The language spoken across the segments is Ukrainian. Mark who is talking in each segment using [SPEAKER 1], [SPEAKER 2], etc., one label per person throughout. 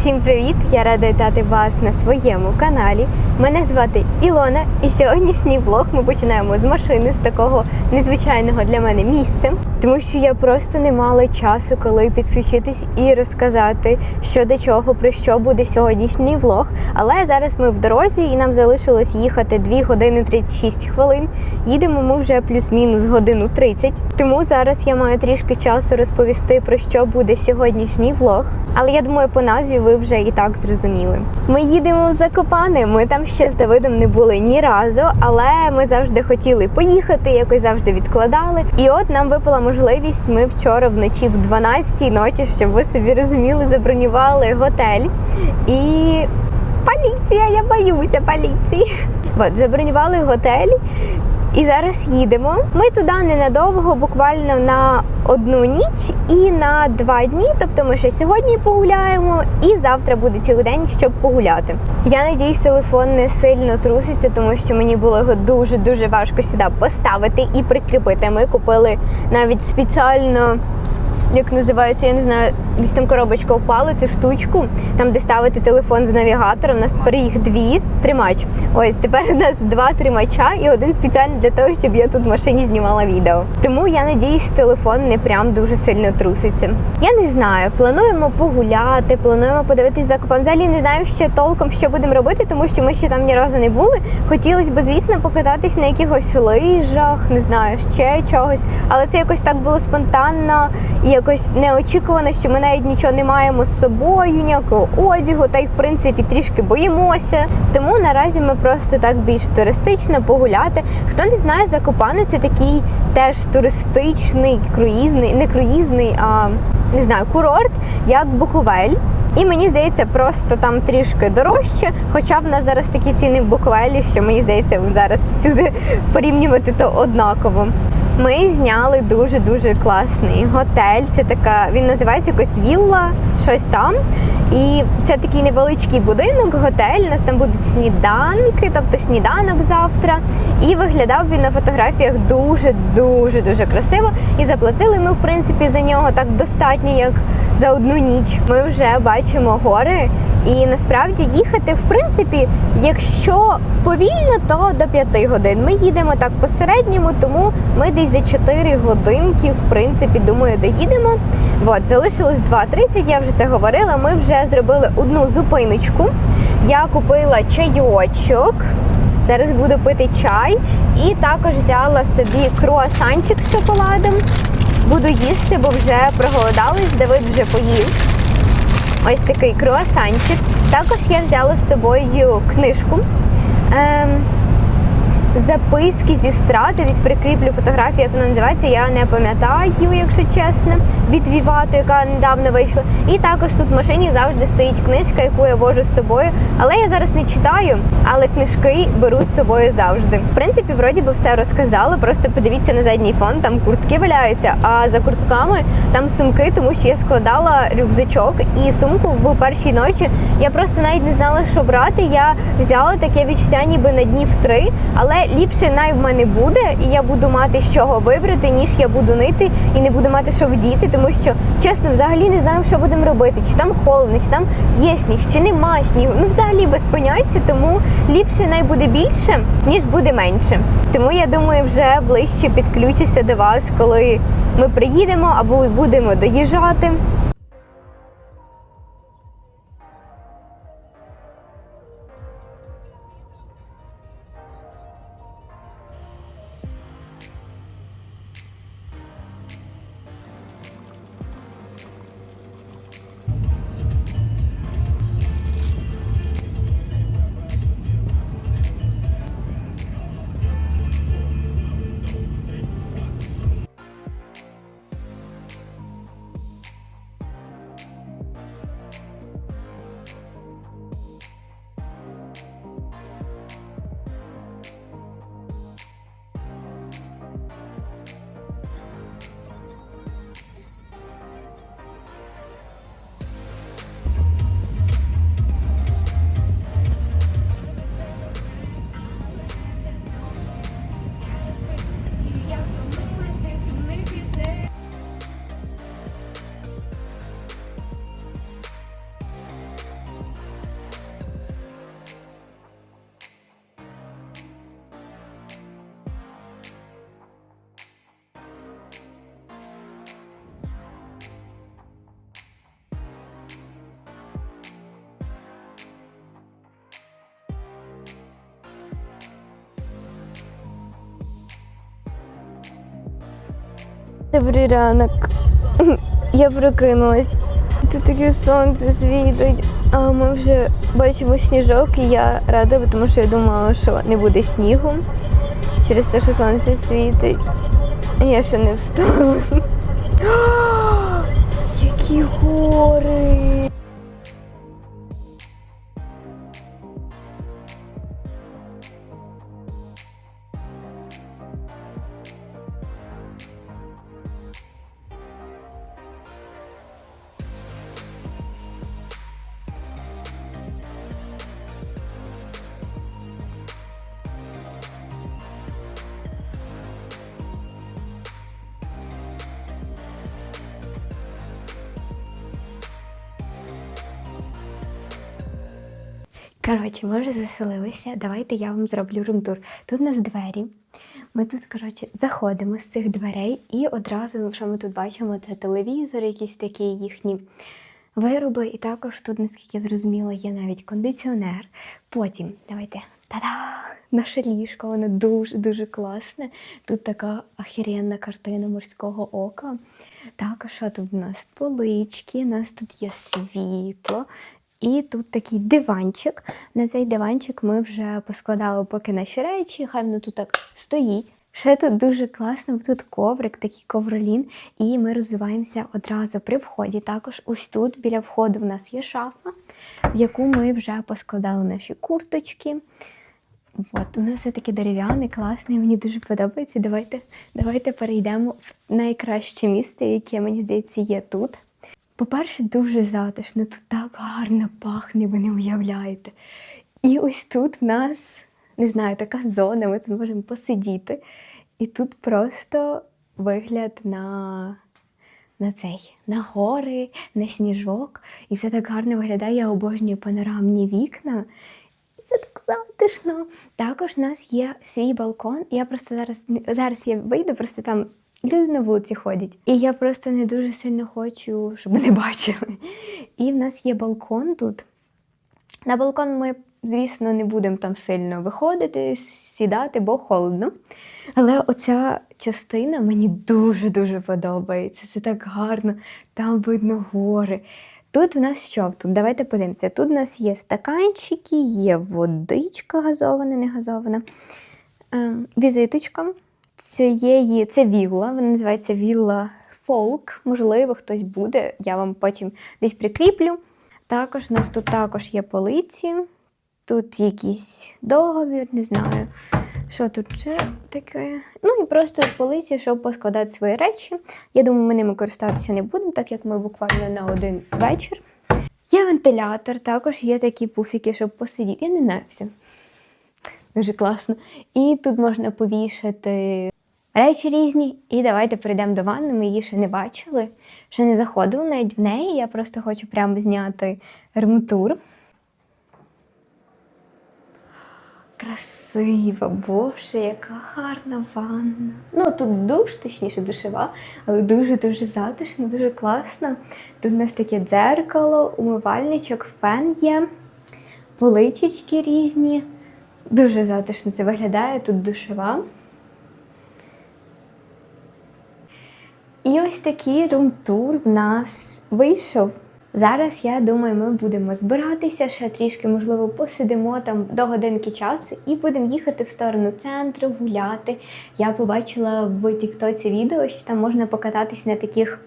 [SPEAKER 1] Всім привіт! Я рада вітати вас на своєму каналі. Мене звати Ілона, і сьогоднішній влог ми починаємо з машини з такого незвичайного для мене місця, тому що я просто не мала часу, коли підключитись і розказати, що до чого, про що буде сьогоднішній влог. Але зараз ми в дорозі, і нам залишилось їхати 2 години 36 хвилин. Їдемо ми вже плюс-мінус годину 30. Тому зараз я маю трішки часу розповісти про що буде сьогоднішній влог. Але я думаю, по назві ви вже і так зрозуміли. Ми їдемо в Закопане. Ми там ще з Давидом не були ні разу, але ми завжди хотіли поїхати, якось завжди відкладали. І от нам випала можливість. Ми вчора вночі в 12-й ночі, щоб ви собі розуміли, забронювали готель. І поліція, я боюся поліції. От забронювали готель. І зараз їдемо. Ми туди ненадовго, буквально на одну ніч і на два дні. Тобто ми ще сьогодні погуляємо, і завтра буде цілий день, щоб погуляти. Я надіюсь, телефон не сильно труситься, тому що мені було його дуже дуже важко сюди поставити і прикріпити. Ми купили навіть спеціально. Як називається, я не знаю, десь там коробочка впала цю штучку, там де ставити телефон з навігатором. У нас тепер їх дві тримач. Ось тепер у нас два тримача і один спеціально для того, щоб я тут в машині знімала відео. Тому я надіюсь, телефон не прям дуже сильно труситься. Я не знаю, плануємо погуляти, плануємо подивитись закупом. Взагалі не знаю ще толком, що будемо робити, тому що ми ще там ні разу не були. Хотілося б, звісно, покататись на якихось лижах, не знаю, ще чогось. Але це якось так було спонтанно і якось неочікувано, що ми навіть нічого не маємо з собою, ніякого одягу, та й в принципі трішки боїмося. Тому наразі ми просто так більш туристично погуляти. Хто не знає, Закопане це такий теж туристичний, круїзний, не круїзний, а не знаю, курорт, як Буковель. І мені здається, просто там трішки дорожче. Хоча в нас зараз такі ціни в Буковелі, що мені здається, зараз всюди порівнювати то однаково. Ми зняли дуже дуже класний готель. Це така, він називається якось вілла, щось там. І це такий невеличкий будинок, готель. У нас там будуть сніданки, тобто сніданок завтра. І виглядав він на фотографіях дуже дуже дуже красиво. І заплатили ми, в принципі, за нього так достатньо, як за одну ніч. Ми вже бачимо гори. І насправді їхати, в принципі, якщо повільно, то до 5 годин. Ми їдемо так по середньому, тому ми десь за 4 годинки, в принципі, думаю, доїдемо. От, залишилось 2.30, я вже це говорила. Ми вже зробили одну зупиночку. Я купила чайочок. Зараз буду пити чай. І також взяла собі круасанчик з шоколадом. Буду їсти, бо вже проголодались, Давид вже поїв. Ось такий круасанчик. Також я взяла з собою книжку. Записки зі страти. Десь прикріплю фотографію, як вона називається. Я не пам'ятаю, якщо чесно, від Вівату, яка недавно вийшла. І також тут в машині завжди стоїть книжка, яку я вожу з собою. Але я зараз не читаю, але книжки беру з собою завжди. В принципі, вроді би все розказала. Просто подивіться на задній фон, там куртки валяються, а за куртками там сумки, тому що я складала рюкзачок і сумку в першій ночі. Я просто навіть не знала, що брати. Я взяла таке відчуття, ніби на днів три, але ліпше най в мене буде, і я буду мати з чого вибрати, ніж я буду нити і не буду мати що вдіти, тому що чесно, взагалі не знаємо, що будемо робити. Чи там холодно, чи там є сніг, чи нема снігу. Ну взагалі без поняття, тому ліпше най буде більше, ніж буде менше. Тому я думаю, вже ближче підключуся до вас, коли ми приїдемо або будемо доїжджати. Добрий ранок. Я прокинулась. Тут таке сонце світить, а ми вже бачимо сніжок, і я рада, тому що я думала, що не буде снігу через те, що сонце світить. Я ще не встала. Які гори! Коротше, ми вже заселилися. Давайте я вам зроблю румтур. Тут у нас двері. Ми тут, коротше, заходимо з цих дверей, і одразу, що ми тут бачимо, це телевізор, якісь такі їхні вироби. І також тут, наскільки я зрозуміла, є навіть кондиціонер. Потім, давайте. Та-да! Наше ліжко, воно дуже-дуже класне. Тут така ахіренна картина морського ока. Також тут у нас полички, у нас тут є світло. І тут такий диванчик. На цей диванчик ми вже поскладали поки наші речі, хай воно тут так стоїть. Ще тут дуже класно, тут коврик, такий ковролін, і ми розвиваємося одразу при вході. Також ось тут біля входу в нас є шафа, в яку ми вже поскладали наші курточки. От, воно все таке дерев'яне, класне, мені дуже подобається. Давайте, давайте перейдемо в найкраще місце, яке, мені здається, є тут. По-перше, дуже затишно, тут так гарно пахне, ви не уявляєте. І ось тут в нас, не знаю, така зона, ми тут можемо посидіти. І тут просто вигляд на, на цей, на гори, на сніжок. І це так гарно виглядає, я обожнюю панорамні вікна. І це так затишно. Також у нас є свій балкон. Я просто зараз зараз я вийду, просто там люди на вулиці ходять. І я просто не дуже сильно хочу, щоб мене бачили. І в нас є балкон тут. На балкон ми, звісно, не будемо там сильно виходити, сідати, бо холодно. Але оця частина мені дуже-дуже подобається. Це так гарно, там видно гори. Тут в нас що? Тут давайте подивимося. Тут у нас є стаканчики, є водичка газована, не газована, ем, візиточка. Цієї, це вілла, вона називається Вілла Фолк. Можливо, хтось буде, я вам потім десь прикріплю. Також у нас тут також є полиці, тут якийсь договір, не знаю, що тут ще таке. Ну і просто полиці, щоб поскладати свої речі. Я думаю, ми ними користуватися не будемо, так як ми буквально на один вечір. Є вентилятор, також є такі пуфіки, щоб посидіти. Я не знаю все. Дуже класно. І тут можна повішати речі різні. І давайте перейдемо до ванни. Ми її ще не бачили, ще не заходили навіть в неї. Я просто хочу прямо зняти ремутур. Красива, боже, яка гарна ванна. Ну, тут душ, точніше, душева, але дуже-дуже затишно, дуже класно. Тут у нас таке дзеркало, умивальничок, фен є, поличечки різні. Дуже затишно це виглядає, тут душева. І ось такий румтур в нас вийшов. Зараз, я думаю, ми будемо збиратися, ще трішки, можливо, посидимо там до годинки часу і будемо їхати в сторону центру, гуляти. Я побачила в Тіктоці відео, що там можна покататись на таких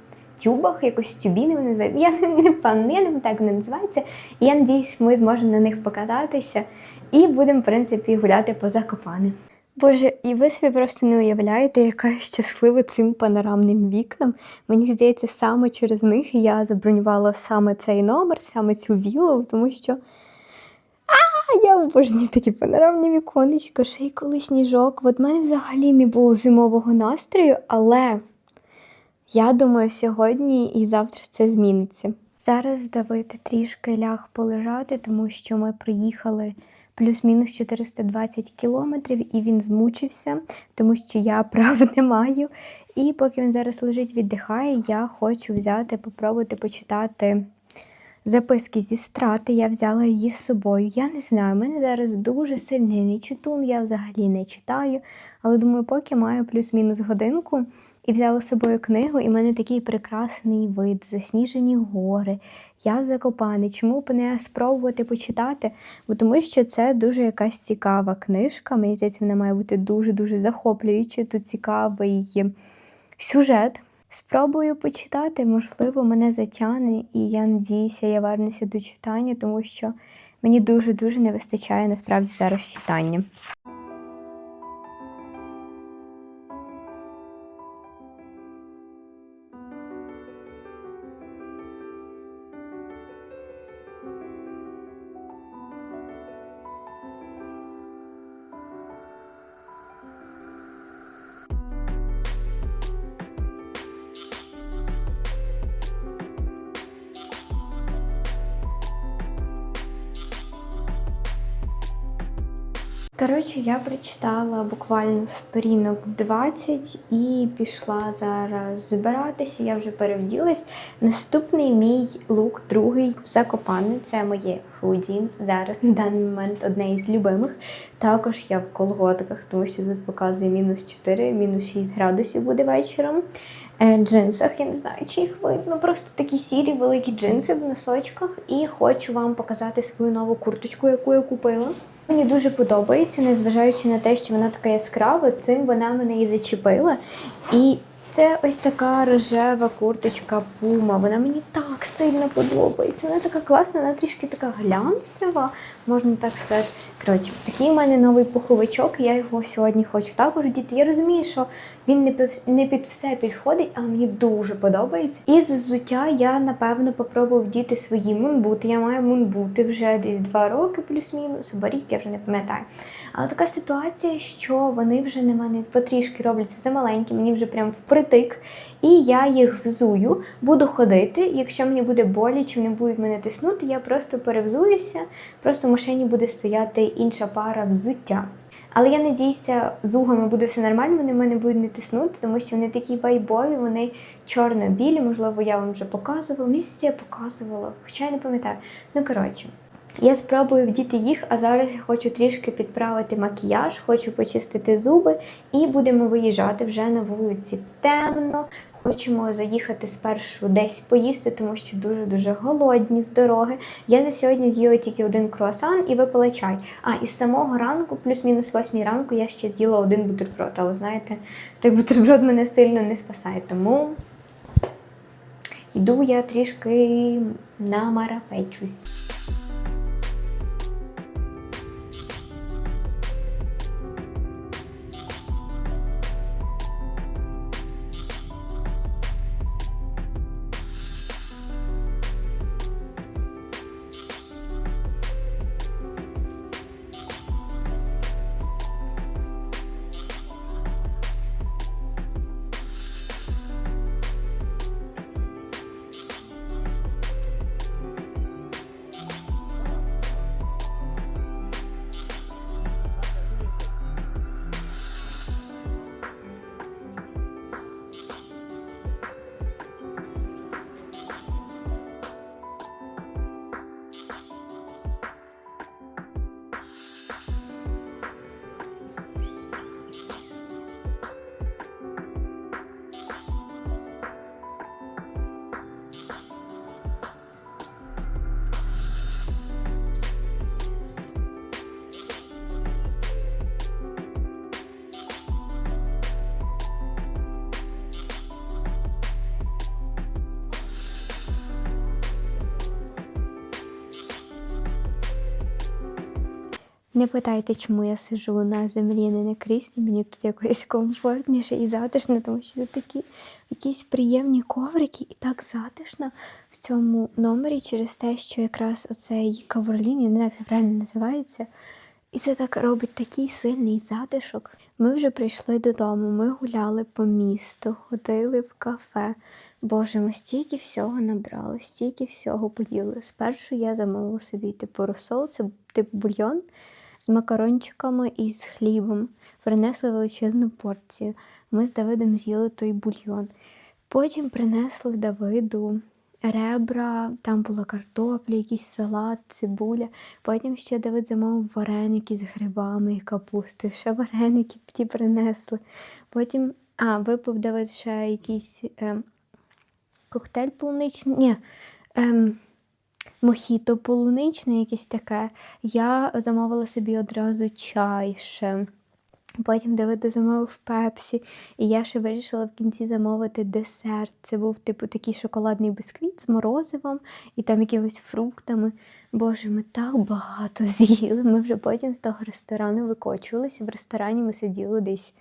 [SPEAKER 1] тюбах, якось тюбіни вони називають. Я не, не впевнена, як вони називаються. І я надіюсь, ми зможемо на них покататися і будемо, в принципі, гуляти по Закопаним. Боже, і ви собі просто не уявляєте, яка я щаслива цим панорамним вікнам. Мені здається, саме через них я забронювала саме цей номер, саме цю віллу, тому що. А, я обожнюю такі панорамні віконечка, ще й коли сніжок. От мене взагалі не було зимового настрою, але я думаю, сьогодні і завтра це зміниться. Зараз давайте трішки ляг полежати, тому що ми приїхали плюс-мінус 420 кілометрів, і він змучився, тому що я прав не маю. І поки він зараз лежить, віддихає, я хочу взяти, попробувати почитати записки зі страти. Я взяла її з собою. Я не знаю, в мене зараз дуже сильний нечитун, я взагалі не читаю. Але думаю, поки маю плюс-мінус годинку і взяла з собою книгу, і в мене такий прекрасний вид, засніжені гори. Я в Закопаний. Чому б не спробувати почитати? Бо тому що це дуже якась цікава книжка. Мені здається, вона має бути дуже-дуже захоплююча. Тут цікавий сюжет. Спробую почитати, можливо, мене затягне, і я надіюся, я вернуся до читання, тому що мені дуже-дуже не вистачає насправді зараз читання. Коротше, я прочитала буквально сторінок 20 і пішла зараз збиратися. Я вже перевділась. Наступний мій лук, другий в. Це моє худі. Зараз на даний момент одне із любимих. Також я в колготках, тому що тут показує мінус 4, мінус 6 градусів буде вечором. Е, Джинсах, я не знаю, чи їх видно. Просто такі сірі великі джинси в носочках. І хочу вам показати свою нову курточку, яку я купила. Мені дуже подобається, незважаючи на те, що вона така яскрава, цим вона мене і зачепила. І це ось така рожева курточка пума. Вона мені так сильно подобається. Вона така класна, вона трішки така глянцева, можна так сказати. Коротше, такий у мене новий пуховичок, я його сьогодні хочу також діти. Я розумію, що він не під, все підходить, але мені дуже подобається. І з взуття я, напевно, попробую вдіти свої мунбути. Я маю мунбути вже десь два роки, плюс-мінус, або рік, я вже не пам'ятаю. Але така ситуація, що вони вже на мене потрішки робляться замаленькі, мені вже прям впритик. І я їх взую, буду ходити. Якщо мені буде боляче, вони будуть мене тиснути, я просто перевзуюся, просто в машині буде стояти інша пара взуття. Але я надіюся, з угами буде все нормально, вони в мене будуть не тиснути, тому що вони такі вайбові, вони чорно-білі, можливо, я вам вже показувала. Місяці я показувала, хоча я не пам'ятаю. Ну, коротше. Я спробую вдіти їх, а зараз я хочу трішки підправити макіяж, хочу почистити зуби і будемо виїжджати вже на вулиці темно. Хочемо заїхати спершу десь поїсти, тому що дуже-дуже голодні з дороги. Я за сьогодні з'їла тільки один круасан і випила чай. А із самого ранку, плюс-мінус восьмій ранку, я ще з'їла один бутерброд. Але знаєте, той бутерброд мене сильно не спасає. Тому йду я трішки намарапечусь. Не питайте, чому я сижу на землі, не на кріслі. Мені тут якось комфортніше і затишно, тому що тут такі якісь приємні коврики, і так затишно в цьому номері через те, що якраз оцей каверлін, я не знаю, як це правильно називається. І це так робить такий сильний затишок. Ми вже прийшли додому, ми гуляли по місту, ходили в кафе. Боже, ми стільки всього набрали, стільки всього поїли. Спершу я замовила собі типу розсол, це типу бульйон з макарончиками і з хлібом. Принесли величезну порцію. Ми з Давидом з'їли той бульйон. Потім принесли Давиду ребра, там була картопля, якийсь салат, цибуля. Потім ще Давид замовив вареники з грибами і капустою. Ще вареники ті принесли. Потім, а, випив Давид ще якийсь е, коктейль полуничний. Ні, ем, мохіто полуничне, якесь таке. Я замовила собі одразу чай ще. Потім Давида замовив пепсі, і я ще вирішила в кінці замовити десерт. Це був типу такий шоколадний бисквіт з морозивом і там якимись фруктами. Боже, ми так багато з'їли. Ми вже потім з того ресторану викочувалися. В ресторані ми сиділи десь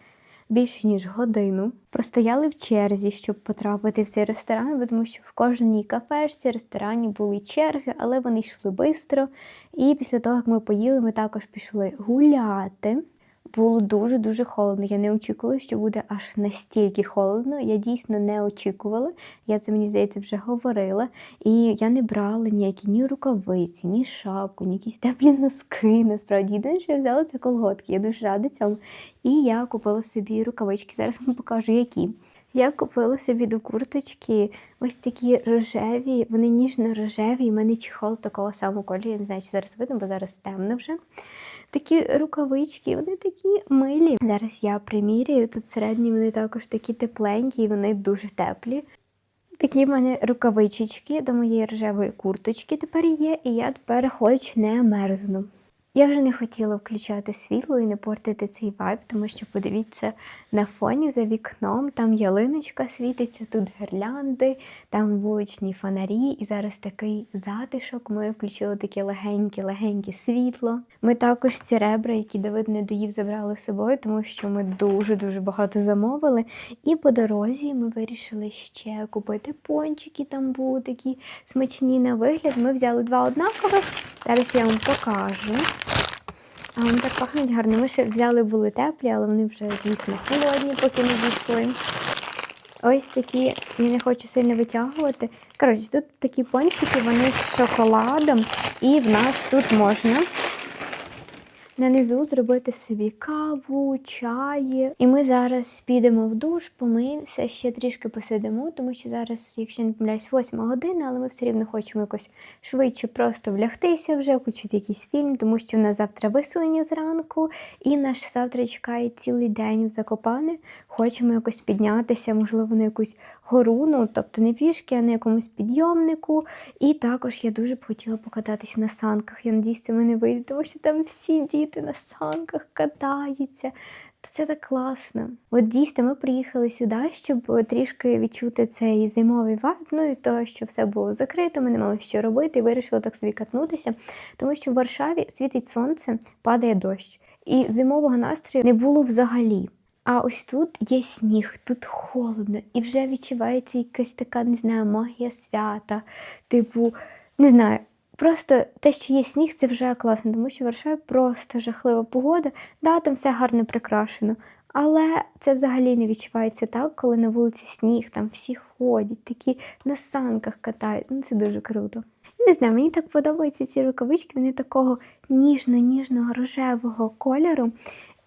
[SPEAKER 1] більше ніж годину. Простояли в черзі, щоб потрапити в цей ресторан, тому що в кожній кафешці, ресторані були черги, але вони йшли швидко. І після того, як ми поїли, ми також пішли гуляти. Було дуже-дуже холодно. Я не очікувала, що буде аж настільки холодно. Я дійсно не очікувала. Я це мені здається вже говорила. І я не брала ніякі ні рукавиці, ні шапку, ні якісь теплі носки. Насправді єдине, що я взяла, це колготки. Я дуже рада цьому. І я купила собі рукавички. Зараз вам покажу, які. Я купила собі до курточки ось такі рожеві, вони ніжно-рожеві, і в мене чехол такого самого кольору. Я не знаю, чи зараз видно, бо зараз темно вже. Такі рукавички, вони такі милі. Зараз я приміряю. Тут середні вони також такі тепленькі, і вони дуже теплі. Такі в мене рукавичечки до моєї рожевої курточки тепер є, і я тепер хоч не мерзну. Я вже не хотіла включати світло і не портити цей вайб, тому що подивіться на фоні за вікном, там ялиночка світиться, тут гірлянди, там вуличні фонарі, і зараз такий затишок. Ми включили таке легеньке-легеньке світло. Ми також ці ребра, які Давид не доїв, забрали з собою, тому що ми дуже-дуже багато замовили. І по дорозі ми вирішили ще купити пончики, там були такі смачні на вигляд. Ми взяли два однакових. Зараз я вам покажу. А вони так пахнуть гарно. Ми ще взяли були теплі, але вони вже, звісно, холодні, поки не дійшли. Ось такі, я не хочу сильно витягувати. Коротше, тут такі пончики, вони з шоколадом, і в нас тут можна на низу зробити собі каву, чаї. І ми зараз підемо в душ, помиємося, ще трішки посидимо, тому що зараз, якщо не помиляюсь, 8 година, але ми все рівно хочемо якось швидше просто влягтися вже, включити якийсь фільм, тому що в нас завтра виселення зранку, і наш завтра чекає цілий день в Закопане. Хочемо якось піднятися, можливо, на якусь гору, ну тобто не пішки, а на якомусь підйомнику. І також я дуже б хотіла покататися на санках. Я надіюсь, це мене вийде, тому що там всі діти на санках катаються. Це так класно. От дійсно, ми приїхали сюди, щоб трішки відчути цей зимовий вайб, ну і то, що все було закрито, ми не мали що робити, і вирішили так собі катнутися, тому що в Варшаві світить сонце, падає дощ. І зимового настрою не було взагалі. А ось тут є сніг, тут холодно, і вже відчувається якась така, не знаю, магія свята. Типу, не знаю, просто те, що є сніг, це вже класно, тому що в Варшаві просто жахлива погода. Да, там все гарно прикрашено. Але це взагалі не відчувається так, коли на вулиці сніг, там всі ходять, такі на санках катають. Ну, Це дуже круто. Не знаю, мені так подобаються ці рукавички, вони такого ніжно-ніжного рожевого кольору.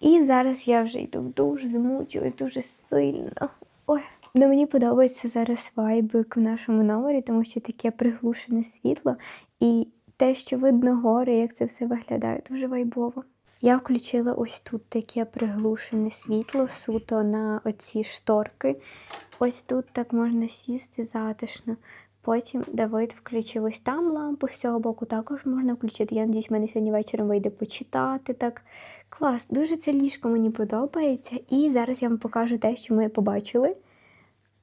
[SPEAKER 1] І зараз я вже йду дуже замучуюсь, дуже сильно. Ой, ну мені подобається зараз вайбик в нашому номері, тому що таке приглушене світло і те, що видно гори, як це все виглядає, дуже вайбово. Я включила ось тут таке приглушене світло, суто на оці шторки. Ось тут так можна сісти затишно. Потім Давид включив ось там лампу, з цього боку також можна включити. Я надіюсь, мене сьогодні вечором вийде почитати. так. Клас, дуже це ліжко мені подобається. І зараз я вам покажу те, що ми побачили.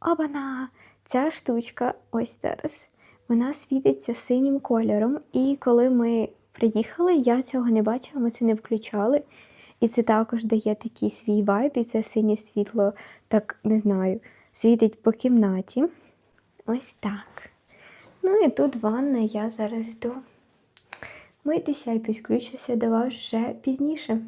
[SPEAKER 1] Обана! Ця штучка, ось зараз, вона світиться синім кольором. І коли ми приїхали, я цього не бачила, ми це не включали. І це також дає такий свій вайб, і це синє світло, так не знаю, світить по кімнаті. Ось так. Ну і тут ванна, я зараз йду митися і підключуся до вас вже пізніше.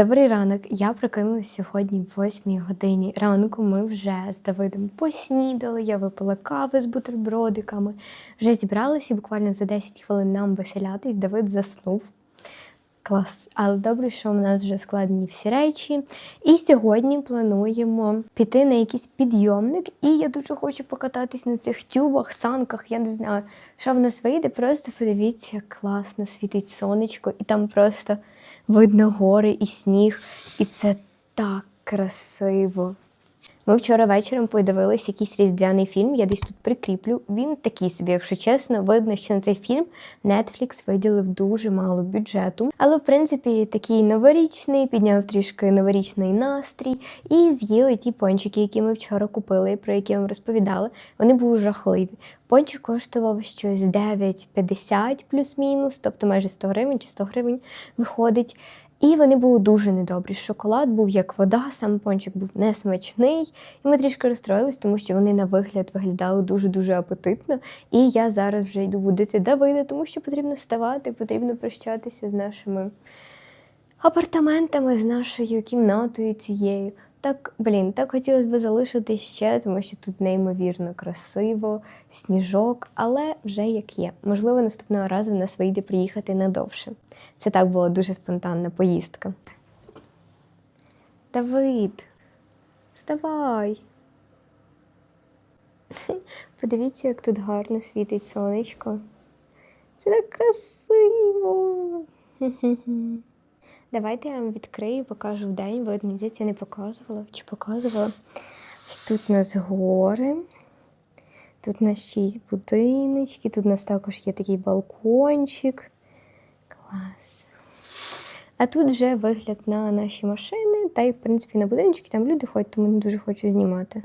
[SPEAKER 1] Добрий ранок. Я прокинулася сьогодні в 8 годині ранку. Ми вже з Давидом поснідали. Я випила кави з бутербродиками. Вже зібралися буквально за 10 хвилин нам веселятись. Давид заснув. Клас. Але добре, що в нас вже складені всі речі. І сьогодні плануємо піти на якийсь підйомник. І я дуже хочу покататись на цих тюбах, санках. Я не знаю, що в нас вийде. Просто подивіться, як класно світить сонечко, і там просто видно гори і сніг. І це так красиво. Ми вчора вечором подивилися якийсь різдвяний фільм, я десь тут прикріплю. Він такий собі, якщо чесно, видно, що на цей фільм Netflix виділив дуже мало бюджету. Але, в принципі, такий новорічний, підняв трішки новорічний настрій і з'їли ті пончики, які ми вчора купили, про які вам розповідала. Вони були жахливі. Пончик коштував щось 9,50 плюс-мінус, тобто майже 100 гривень чи 100 гривень виходить. І вони були дуже недобрі. Шоколад був як вода, сам пончик був несмачний. І ми трішки розстроїлись, тому що вони на вигляд виглядали дуже-дуже апетитно. І я зараз вже йду будити Давида, тому що потрібно вставати, потрібно прощатися з нашими апартаментами, з нашою кімнатою цією. Так, блін, так хотілося б залишити ще, тому що тут неймовірно красиво, сніжок, але вже як є. Можливо, наступного разу в нас вийде приїхати надовше. Це так була дуже спонтанна поїздка. Давид, вставай. Подивіться, як тут гарно світить сонечко. Це так красиво. Давайте я вам відкрию, покажу в день. Видно, мені здається, я не показувала чи показувала. Тут у нас гори. Тут у нас шість будиночків, тут у нас також є такий балкончик. Клас. А тут вже вигляд на наші машини, та й, в принципі, на будиночки там люди ходять, тому не дуже хочу знімати.